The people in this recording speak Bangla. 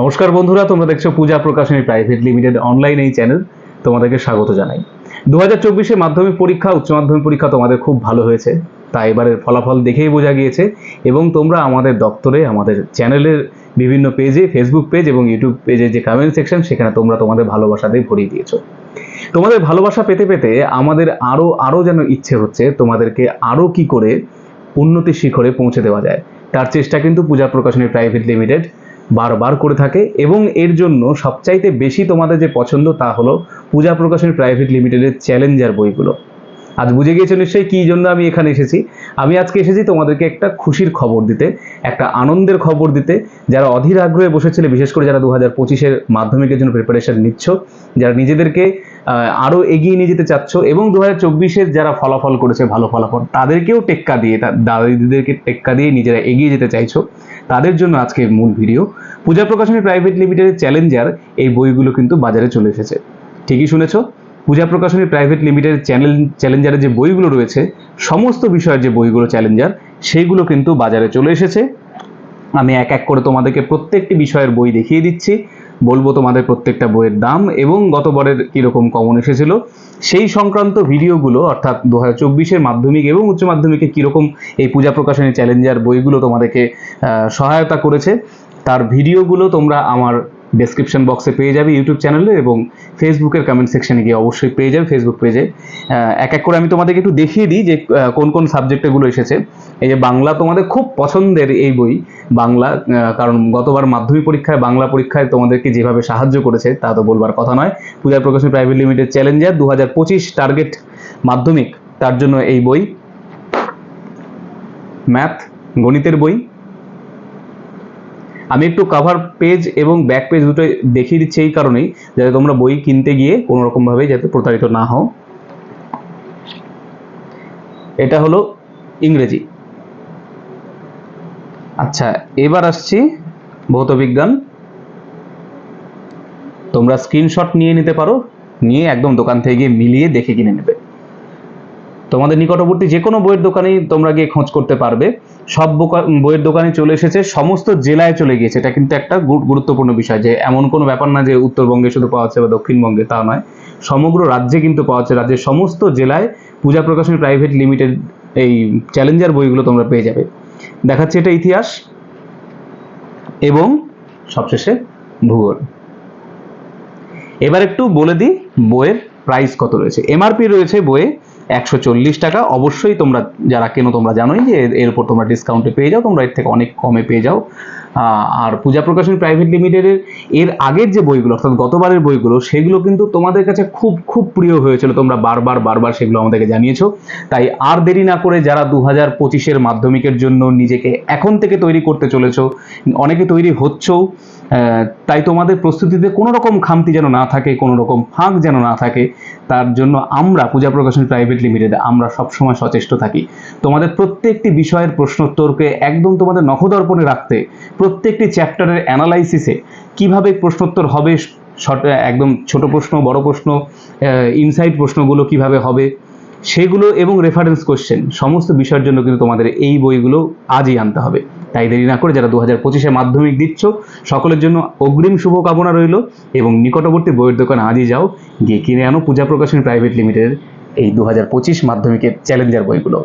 নমস্কার বন্ধুরা, তোমরা দেখছ Puja Prakashani private limited online এই চ্যানেল তোমাদেরকে স্বাগত জানাই। দু হাজার চব্বিশে মাধ্যমিক পরীক্ষা, উচ্চ মাধ্যমিক পরীক্ষা তোমাদের খুব ভালো হয়েছে, তা এবারের ফলাফল দেখেই বোঝা গিয়েছে, এবং তোমরা আমাদের দপ্তরে, আমাদের চ্যানেলের বিভিন্ন পেজে ফেসবুক পেজ এবং ইউটিউব পেজে যে কমেন্ট সেকশন সেখানে তোমরা তোমাদের ভালোবাসা দিয়ে ভরিয়ে দিয়েছ। তোমাদের ভালোবাসা পেতে পেতে আমাদের আরও আরও যেন ইচ্ছে হচ্ছে, তোমাদেরকে আরও কি করে উন্নতির শিখরে পৌঁছে দেওয়া যায়, তার চেষ্টা কিন্তু পূজা প্রকাশনী প্রাইভেট লিমিটেড বারবার করে থাকে এবং এর জন্য সবচাইতে বেশি তোমাদের যে পছন্দ তা হলো পূজা প্রকাশনী প্রাইভেট লিমিটেডের চ্যালেঞ্জার বইগুলো। আজ বুঝে গিয়েছো নিশ্চয়ই কী জন্য আমি এখানে এসেছি? আমি আজকে এসেছি তোমাদেরকে একটা খুশির খবর দিতে একটা আনন্দের খবর দিতে। যারা অধীর আগ্রহে বসেছিলে বিশেষ করে যারা দু হাজার পঁচিশের মাধ্যমিকের জন্য প্রিপারেশন নিচ্ছ যারা নিজেদেরকে আহ, আরও এগিয়ে নিয়ে যেতে চাচ্ছ এবং দু হাজার চব্বিশের যারা ফলাফল করেছে ভালো ফলাফল তাদেরকেও টেক্কা দিয়ে দাদা দিদিদেরকে টেক্কা দিয়ে নিজেরা এগিয়ে যেতে চাইছো। তাদের জন্য আজকের মূল ভিডিও। পূজা প্রকাশনী প্রাইভেট লিমিটেডের চ্যালেঞ্জার এই বইগুলো কিন্তু বাজারে চলে এসেছে। ঠিকই শুনেছো? Puja Prakashani private limited channel, চ্যালেঞ্জারের যে বইগুলো রয়েছে, সমস্ত বিষয়ের যে বইগুলো চ্যালেঞ্জার, সেইগুলো কিন্তু বাজারে চলে এসেছে। আমি এক এক করে তোমাদেরকে প্রত্যেকটি বিষয়ের বই দেখিয়ে দিচ্ছি। বলব তোমাদের প্রত্যেকটা বইয়ের দাম এবং গতবারের কীরকম কমন এসেছিল। সেই সংক্রান্ত ভিডিওগুলো, অর্থাৎ দু হাজার চব্বিশের মাধ্যমিক এবং উচ্চ মাধ্যমিকে কীরকম এই পূজা প্রকাশনী চ্যালেঞ্জার বইগুলো তোমাদেরকে সহায়তা করেছে, তার ভিডিওগুলো তোমরা আমার ডেসক্রিপশন বক্সে পেয়ে যাবে ইউটিউব চ্যানেলে এবং ফেসবুকের কমেন্ট সেকশনে গিয়ে অবশ্যই পেয়ে যাবে ফেসবুক পেজে এক এক করে আমি তোমাদেরকে একটু দেখিয়ে দিই যে কোন কোন সাবজেক্টগুলো এসেছে। এই যে বাংলা তোমাদের খুব পছন্দের এই বই, বাংলা কারণ গতবার মাধ্যমিক পরীক্ষায়, বাংলা পরীক্ষায় তোমাদেরকে যেভাবে সাহায্য করেছে তা তো বলবার কথা নয়। Puja Prakashani private limited challenger দু হাজার পঁচিশ টার্গেট মাধ্যমিক, তার জন্য এই বই। ম্যাথ গণিতের বই আমি একটু কাভার পেজ এবং ব্যাক পেজ দুটো দেখিয়ে দিচ্ছি এই কারণেই, যাতে তোমরা বই কিনতে গিয়ে কোনো রকমভাবে যাতে প্রতারিত না হও। এটা হলো ইংরেজি। আচ্ছা এবার আসছি ভৌত বিজ্ঞান। তোমরা স্ক্রিনশট নিয়ে নিতে পারো, নিয়ে একদম দোকান থেকে গিয়ে মিলিয়ে দেখে কিনে নেবে। তোমাদের নিকটবর্তী যে কোনো বইয়ের দোকানেই তোমরা গিয়ে খোঁজ করতে পারবে। সব বইয়ের দোকানে চলে এসেছে, সমস্ত জেলায় চলে গিয়েছে। এটা কিন্তু একটা গুরুত্বপূর্ণ বিষয় যে এমন কোনো ব্যাপার না যে উত্তরবঙ্গে শুধু পাওয়া যাচ্ছে বা দক্ষিণবঙ্গে তা নয়। সমগ্র রাজ্যে কিন্তু পাওয়া যাচ্ছে। রাজ্যের সমস্ত জেলায় পূজা প্রকাশনী প্রাইভেট লিমিটেড এই চ্যালেঞ্জার বইগুলো তোমরা পেয়ে যাবে। দেখাচ্ছে এটা ইতিহাস এবং সবশেষে ভূগোল। এবার একটু বলে দিই বইয়ের প্রাইস কত রয়েছে। এমআরপি রয়েছে বইয়ে একশো চল্লিশ টাকা। অবশ্যই তোমরা, যারা কেন তোমরা জানোই যে এর- উপর তোমরা ডিসকাউন্টে পেয়ে যাও, তোমরা এর থেকে অনেক কমে পেয়ে যাও। আর পূজা প্রকাশনী প্রাইভেট লিমিটেডের এর আগের যে বইগুলো অর্থাৎ গতবারের বইগুলো সেগুলো কিন্তু তোমাদের কাছে খুব খুব প্রিয় হয়েছিল। তোমরা বারবার বারবার সেগুলো আমাদেরকে জানিয়েছো। তাই আর দেরি না করে যারা দু হাজার পঁচিশের মাধ্যমিকের জন্য নিজেকে এখন থেকে তৈরি করতে চলেছো অনেকে তৈরি হচ্ছেও আহ, তাই তোমাদের প্রস্তুতিতে কোনো রকম খামতি যেন না থাকে কোনো রকম ফাঁক যেন না থাকে তার জন্য আমরা পূজা প্রকাশন প্রাইভেট লিমিটেড আমরা সবসময় সচেষ্ট থাকি। তোমাদের প্রত্যেকটি বিষয়ের প্রশ্নোত্তরকে একদম তোমাদের নখদর্পণে রাখতে প্রত্যেকটি চ্যাপ্টারের অ্যানালাইসিসে কীভাবে প্রশ্নোত্তর হবে একদম ছোট প্রশ্ন, বড় প্রশ্ন ইনসাইড প্রশ্নগুলো কীভাবে হবে, সেগুলো এবং রেফারেন্স কোশ্চেন সমস্ত বিষয়ের জন্য কিন্তু তোমাদের এই বইগুলো আজই আনতে হবে। তাই দেরি না করে যারা দু হাজার পঁচিশে মাধ্যমিক দিচ্ছ, সকলের জন্য অগ্রিম শুভকামনা রইল এবং নিকটবর্তী বইয়ের দোকানে আজই যাও, গিয়ে কিনে আনো পূজা প্রকাশনী প্রাইভেট লিমিটেডের এই দু হাজার পঁচিশ মাধ্যমিকের চ্যালেঞ্জার বইগুলো।